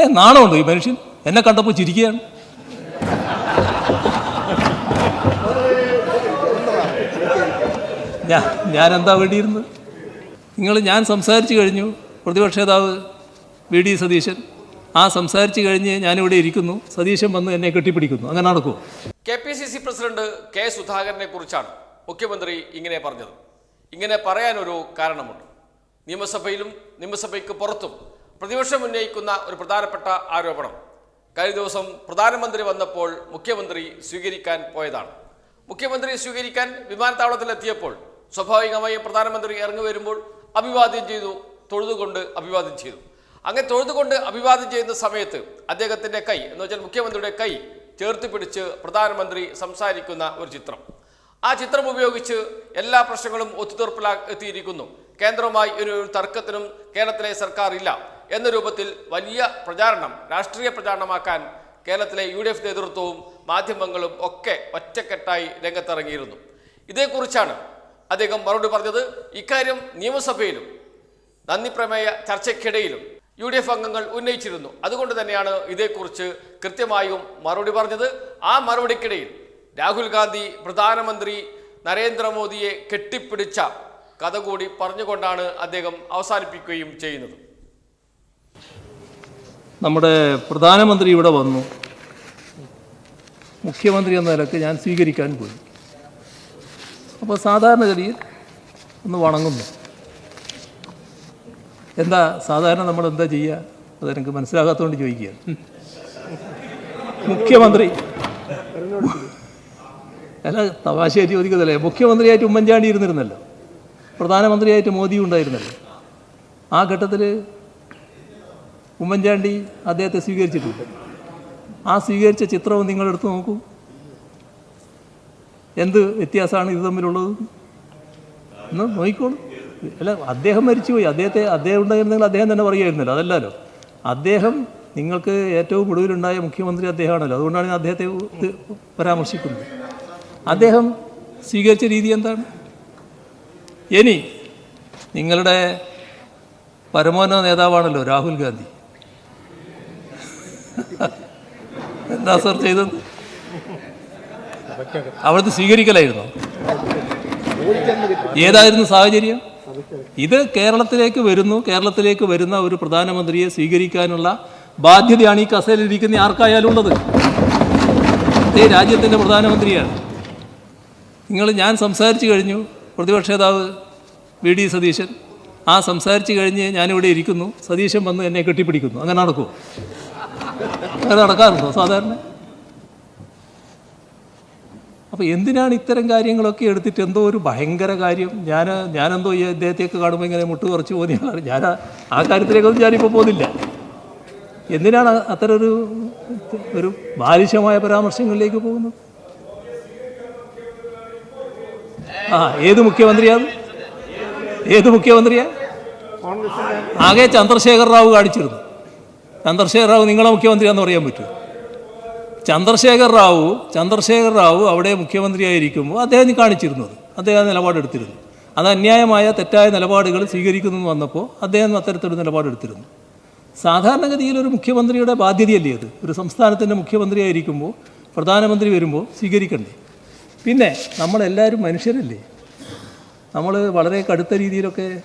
ഏ നാണമുണ്ടോ ഈ മനുഷ്യൻ? എന്നെ കണ്ടപ്പോൾ ചിരിക്കുകയാണ്. ഞാൻ എന്താ വേണ്ടിയിരുന്നത്? നിങ്ങൾ ഞാൻ സംസാരിച്ചു കഴിഞ്ഞു പ്രതിപക്ഷ നേതാവ് വി ഡി സതീശൻ. ആ സംസാരിച്ചു കഴിഞ്ഞ് ഞാനിവിടെ ഇരിക്കുന്നു സതീശൻ വന്ന് എന്നെ കെട്ടിപ്പിടിക്കുന്നു. അങ്ങനെ നടക്കുമോ K P C C president K സുധാകരനെ കുറിച്ചാണ് മുഖ്യമന്ത്രി ഇങ്ങനെ പറഞ്ഞത്. ഇങ്ങനെ പറയാനൊരു കാരണമുണ്ട്. നിയമസഭയിലും നിയമസഭയ്ക്ക് പുറത്തും പ്രതിപക്ഷം ഉന്നയിക്കുന്ന ഒരു പ്രധാനപ്പെട്ട ആരോപണം. കഴിഞ്ഞ ദിവസം പ്രധാനമന്ത്രി വന്നപ്പോൾ മുഖ്യമന്ത്രി സ്വീകരിക്കാൻ പോയതാണ്. മുഖ്യമന്ത്രി സ്വീകരിക്കാൻ വിമാനത്താവളത്തിലെത്തിയപ്പോൾ സ്വാഭാവികമായും പ്രധാനമന്ത്രി ഇറങ്ങി വരുമ്പോൾ അഭിവാദ്യം ചെയ്തു തൊഴുതുകൊണ്ട് അഭിവാദ്യം ചെയ്തു. അങ്ങനെ തൊഴുതുകൊണ്ട് അഭിവാദ്യം ചെയ്യുന്ന സമയത്ത് അദ്ദേഹത്തിന്റെ കൈ എന്ന് വെച്ചാൽ മുഖ്യമന്ത്രിയുടെ കൈ ചേർത്ത് പിടിച്ച് പ്രധാനമന്ത്രി സംസാരിക്കുന്ന ഒരു ചിത്രം. ആ ചിത്രം ഉപയോഗിച്ച് എല്ലാ പ്രശ്നങ്ങളും ഒത്തുതീർപ്പിലാ എത്തിയിരിക്കുന്നു. കേന്ദ്രവുമായി ഒരു തർക്കത്തിനും കേരളത്തിലെ സർക്കാർ ഇല്ല എന്ന രൂപത്തിൽ വലിയ പ്രചാരണം രാഷ്ട്രീയ പ്രചാരണമാക്കാൻ കേരളത്തിലെ യു ഡി എഫ് നേതൃത്വവും മാധ്യമങ്ങളും ഒക്കെ ഒറ്റക്കെട്ടായി രംഗത്തിറങ്ങിയിരുന്നു. ഇതേക്കുറിച്ചാണ് അദ്ദേഹം മറുപടി പറഞ്ഞത്. ഇക്കാര്യം നിയമസഭയിലും നന്ദി പ്രമേയ ചർച്ചയ്ക്കിടയിലും യു ഡി എഫ് അംഗങ്ങൾ ഉന്നയിച്ചിരുന്നു. അതുകൊണ്ട് തന്നെയാണ് ഇതേക്കുറിച്ച് കൃത്യമായും മറുപടി പറഞ്ഞത്. ആ മറുപടിക്കിടയിൽ രാഹുൽ ഗാന്ധി പ്രധാനമന്ത്രി നരേന്ദ്രമോദിയെ കെട്ടിപ്പിടിച്ച കഥ കൂടി പറഞ്ഞുകൊണ്ടാണ് അദ്ദേഹം അവസാനിപ്പിക്കുകയും ചെയ്യുന്നത്. നമ്മുടെ പ്രധാനമന്ത്രി ഇവിടെ വന്നു. മുഖ്യമന്ത്രി എന്ന നിലയ്ക്ക് ഞാൻ സ്വീകരിക്കാൻ പോയി. അപ്പോൾ സാധാരണഗതിയിൽ ഒന്ന് വണങ്ങുന്നു. എന്താ സാധാരണ നമ്മൾ എന്താ ചെയ്യുക അതെനിക്ക് മനസ്സിലാകാത്തതുകൊണ്ട് ചോദിക്കുക. മുഖ്യമന്ത്രി. അല്ല തമാശയായിട്ട് ചോദിക്കുന്നതല്ലേ? മുഖ്യമന്ത്രിയായിട്ട് ഉമ്മൻചാണ്ടി ഇരുന്നിരുന്നല്ലോ. പ്രധാനമന്ത്രിയായിട്ട് മോദിയും ഉണ്ടായിരുന്നല്ലോ. ആ ഘട്ടത്തിൽ ഉമ്മൻചാണ്ടി അദ്ദേഹത്തെ സ്വീകരിച്ചിട്ടുണ്ട് ആ സ്വീകരിച്ച ചിത്രവും നിങ്ങളെടുത്ത് നോക്കൂ. എന്ത് വ്യത്യാസമാണ് ഇത് തമ്മിലുള്ളത്? എന്ന് നോക്കിക്കോളൂ. അല്ല അദ്ദേഹം മരിച്ചുപോയി. അദ്ദേഹത്തെ അദ്ദേഹം ഉണ്ടായിരുന്നെങ്കിൽ അദ്ദേഹം തന്നെ പറയുമായിരുന്നല്ലോ അതല്ലല്ലോ. അദ്ദേഹം നിങ്ങൾക്ക് ഏറ്റവും ഒടുവിലുണ്ടായ മുഖ്യമന്ത്രി അദ്ദേഹമാണല്ലോ. അതുകൊണ്ടാണ് ഞാൻ അദ്ദേഹത്തെ പരാമർശിക്കുന്നത്. അദ്ദേഹം സ്വീകരിച്ച രീതി എന്താണ്? ഇനി നിങ്ങളുടെ പരമോന്നത നേതാവാണല്ലോ രാഹുൽ ഗാന്ധി. എന്താ സർ ചെയ്തത് അവിടുത്തെ സ്വീകരിക്കലായിരുന്നു. ഏതായിരുന്നു സാഹചര്യം? ഇത് കേരളത്തിലേക്ക് വരുന്നു. കേരളത്തിലേക്ക് വരുന്ന ഒരു പ്രധാനമന്ത്രിയെ സ്വീകരിക്കാനുള്ള ബാധ്യതയാണ് ഈ കസേലിരിക്കുന്ന ആർക്കായാലും ഉള്ളത്. അതേ രാജ്യത്തിന്റെ പ്രധാനമന്ത്രിയാണ്. നിങ്ങൾ ഞാൻ സംസാരിച്ചു കഴിഞ്ഞു പ്രതിപക്ഷ നേതാവ് വി ഡി സതീശൻ. ആ സംസാരിച്ചു കഴിഞ്ഞ് ഞാനിവിടെ ഇരിക്കുന്നു. സതീശൻ വന്ന് എന്നെ കെട്ടിപ്പിടിക്കുന്നു. അങ്ങനെ നടക്കുമോ അങ്ങനെ നടക്കാറുണ്ടോ സാധാരണ? അപ്പോൾ എന്തിനാണ് ഇത്തരം കാര്യങ്ങളൊക്കെ എടുത്തിട്ട് എന്തോ ഒരു ഭയങ്കര കാര്യം? ഞാൻ ഞാനെന്തോ ഈ അദ്ദേഹത്തെയൊക്കെ കാണുമ്പോൾ ഇങ്ങനെ മുട്ട് കുറച്ച് പോകുന്ന ഞാൻ ആ- കാര്യത്തിലേക്കൊന്നും ഞാനിപ്പോൾ പോകുന്നില്ല. എന്തിനാണ് അത്തരം ഒരു ഒരു ബാലിശമായ പരാമർശങ്ങളിലേക്ക് പോകുന്നത്? ആ ഏത് മുഖ്യമന്ത്രിയാണ്? ഏത് മുഖ്യമന്ത്രിയാ ആകെ ചന്ദ്രശേഖർ റാവു കാണിച്ചിരുന്നു. ചന്ദ്രശേഖർ റാവു നിങ്ങളെ മുഖ്യമന്ത്രിയാണെന്ന് പറയാൻ പറ്റുമോ ചന്ദ്രശേഖർ റാവു ചന്ദ്രശേഖർ റാവു അവിടെ മുഖ്യമന്ത്രിയായിരിക്കുമ്പോൾ അദ്ദേഹം കാണിച്ചിരുന്നത്. അദ്ദേഹം നിലപാടെടുത്തിരുന്നു. അത് അന്യായമായ തെറ്റായ നിലപാടുകൾ സ്വീകരിക്കുന്നു വന്നപ്പോൾ അദ്ദേഹം അത്തരത്തിലൊരു നിലപാടെടുത്തിരുന്നു. സാധാരണഗതിയിൽ ഒരു മുഖ്യമന്ത്രിയുടെ ബാധ്യതയല്ലേ അത്? ഒരു സംസ്ഥാനത്തിന്റെ മുഖ്യമന്ത്രിയായിരിക്കുമ്പോൾ പ്രധാനമന്ത്രി വരുമ്പോൾ സ്വീകരിക്കണ്ടേ? പിന്നെ നമ്മളെല്ലാവരും മനുഷ്യരല്ലേ? നമ്മൾ വളരെ കടുത്ത രീതിയിലൊക്കെ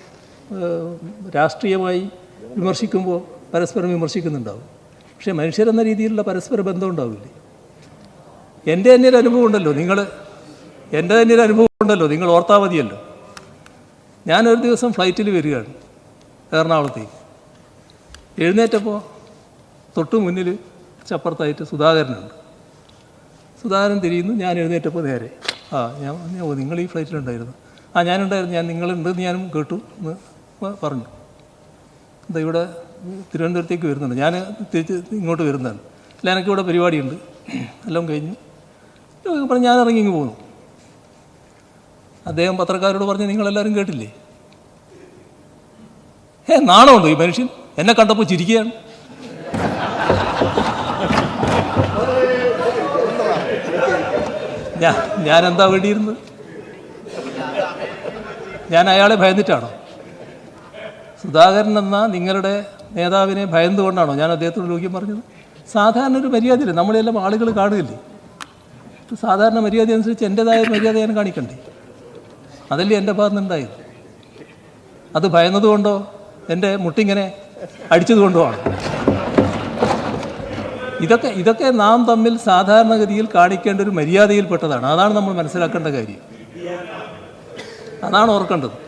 രാഷ്ട്രീയമായി വിമർശിക്കുമ്പോൾ പരസ്പരം വിമർശിക്കുന്നുണ്ടാവും. പക്ഷേ മനുഷ്യരെന്ന രീതിയിലുള്ള പരസ്പര ബന്ധം ഉണ്ടാവില്ലേ? എന്റെ തന്നെ ഒരു അനുഭവം ഉണ്ടല്ലോ. നിങ്ങൾ എന്റെ തന്നെ ഒരു അനുഭവം ഉണ്ടല്ലോ. നിങ്ങൾ ഓർത്താൽ മതിയല്ലോ. ഞാനൊരു ദിവസം ഫ്ലൈറ്റിൽ വരികയാണ് എറണാകുളത്തേക്ക്. എഴുന്നേറ്റപ്പോൾ തൊട്ട് മുന്നിൽ ചപ്പുറത്തായിട്ട് സുധാകരനുണ്ട്. സുധാകരൻ തിരിയുന്നു. ഞാൻ എഴുന്നേറ്റപ്പോൾ നേരെ. ആ ഞാൻ ഓ നിങ്ങൾ ഈ ഫ്ലൈറ്റിലുണ്ടായിരുന്നു. ആ ഞാനുണ്ടായിരുന്നു. ഞാൻ നിങ്ങളുണ്ടെന്ന് ഞാനും കേട്ടു എന്ന് പറഞ്ഞു. എന്താ ഇവിടെ തിരുവനന്തപുരത്തേക്ക് വരുന്നുണ്ട്. ഞാൻ തിരിച്ച് ഇങ്ങോട്ട് വരുന്നതാണ്. അല്ല എനിക്കിവിടെ പരിപാടിയുണ്ട്. എല്ലാം കഴിഞ്ഞ്. പറഞ്ഞു ഞാൻ ഇറങ്ങി ഇങ്ങ് പോന്നു. അദ്ദേഹം പത്രക്കാരോട് പറഞ്ഞ് നിങ്ങളെല്ലാവരും കേട്ടില്ലേ? ഏ നാണമുണ്ടോ ഈ മനുഷ്യൻ? എന്നെ കണ്ടപ്പോൾ ചിരിക്കുകയാണ്. ഞാൻ എന്താ വേണ്ടിയിരുന്നത്? ഞാൻ അയാളെ ഭയന്നിട്ടാണോ? സുധാകരൻ എന്ന നിങ്ങളുടെ നേതാവിനെ ഭയന്നുകൊണ്ടാണോ ഞാൻ അദ്ദേഹത്തോട് ലോക്യം പറഞ്ഞത്? സാധാരണ ഒരു മര്യാദയില്ല? നമ്മളെല്ലാം ആളുകൾ കാണുകയില്ലേ? സാധാരണ മര്യാദ അനുസരിച്ച് എന്റെതായ മര്യാദ ഞാൻ കാണിക്കണ്ടേ? അതല്ലേ എന്റെ ഭാഗത്തുനിന്നുണ്ടായത് അത് ഭയന്നതുകൊണ്ടോ? എന്റെ മുട്ടിങ്ങനെ അടിച്ചതുകൊണ്ടോ ആണ്? ഇതൊക്കെ ഇതൊക്കെ നാം തമ്മിൽ സാധാരണഗതിയിൽ കാണിക്കേണ്ട ഒരു മര്യാദയിൽപ്പെട്ടതാണ്. അതാണ് നമ്മൾ മനസ്സിലാക്കേണ്ട കാര്യം. അതാണ് ഓർക്കേണ്ടത്.